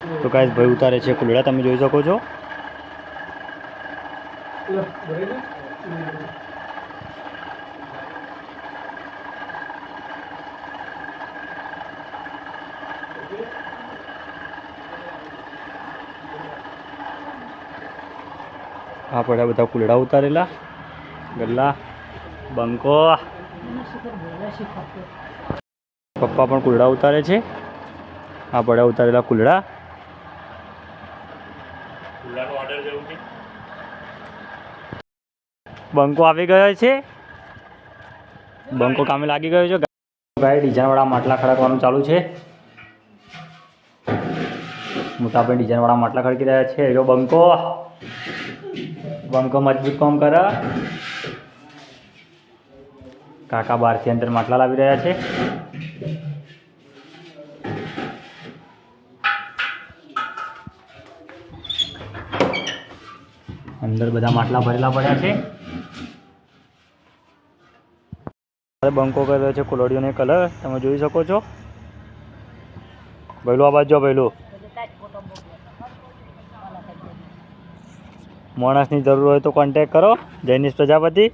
તો કાંઈ ભાઈ ઉતારે છે કુલડા તમે જોઈ શકો છો. આ પડ્યા બધા કુલડા ઉતારેલા. ગલ્લા, બંકો. પપ્પા પણ કુલડા ઉતારે છે. આ પડ્યા ઉતારેલા કુલડા બંકો આવી ગયો છે. બંકો કામે લાગી ગયો છે. ભાઈ, ડિઝાઇનવાળા માટલા ખડકવાનું ચાલુ છે. મોટાભાઈ ડિઝાઇનવાળા માટલા ખડકી રહ્યા છે. એરો બંકો. બંકો મજબૂત કામ કરે. કાકા બહારથી અંદર માટલા લાવી રહ્યા છે. અંદર બધા માટલા ભરેલા પડ્યા છે. બંકો કર્યો છે કુલડીઓને કલર, તમે જોઈ શકો છો. ભૈલું, આ જો ભૈલું. માણસની જરૂર હોય તો કોન્ટેક કરો. જૈનિશ પ્રજાપતિ.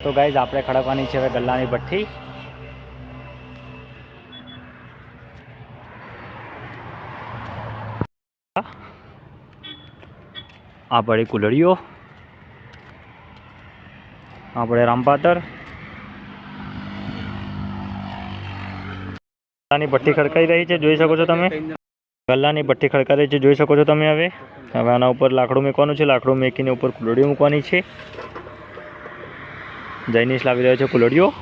તો ગાઈઝ આપણે ખડકવાની છે હવે ગલ્લાની ભઠ્ઠી. આ પડી કુલડીઓ. આપણે રામપાતર ગલ્લાની ભઠ્ઠી ખડકાઈ રહી છે, જોઈ શકો છો તમે? ગલ્લાની ભઠ્ઠી ખડકાઈ રહી છે, જોઈ શકો છો તમે હવે? હવે આના ઉપર લાકડું મૂકવાનું છે, લાકડું મૂકીને ઉપર કુલડીઓ મૂકવાની છે. જૈનિશ લાવી રહ્યો છે કુલડીઓ.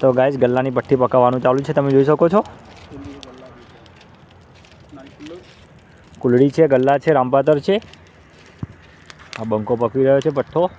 તો ગાઈસ ગલ્લાની પટ્ટી પકાવવાનું ચાલુ છે, તમે જોઈ શકો છો. કુલડી છે, ગલ્લા છે, રામપાતર છે. આ બંકો પકવી રહ્યો છે, પઠ્ઠો.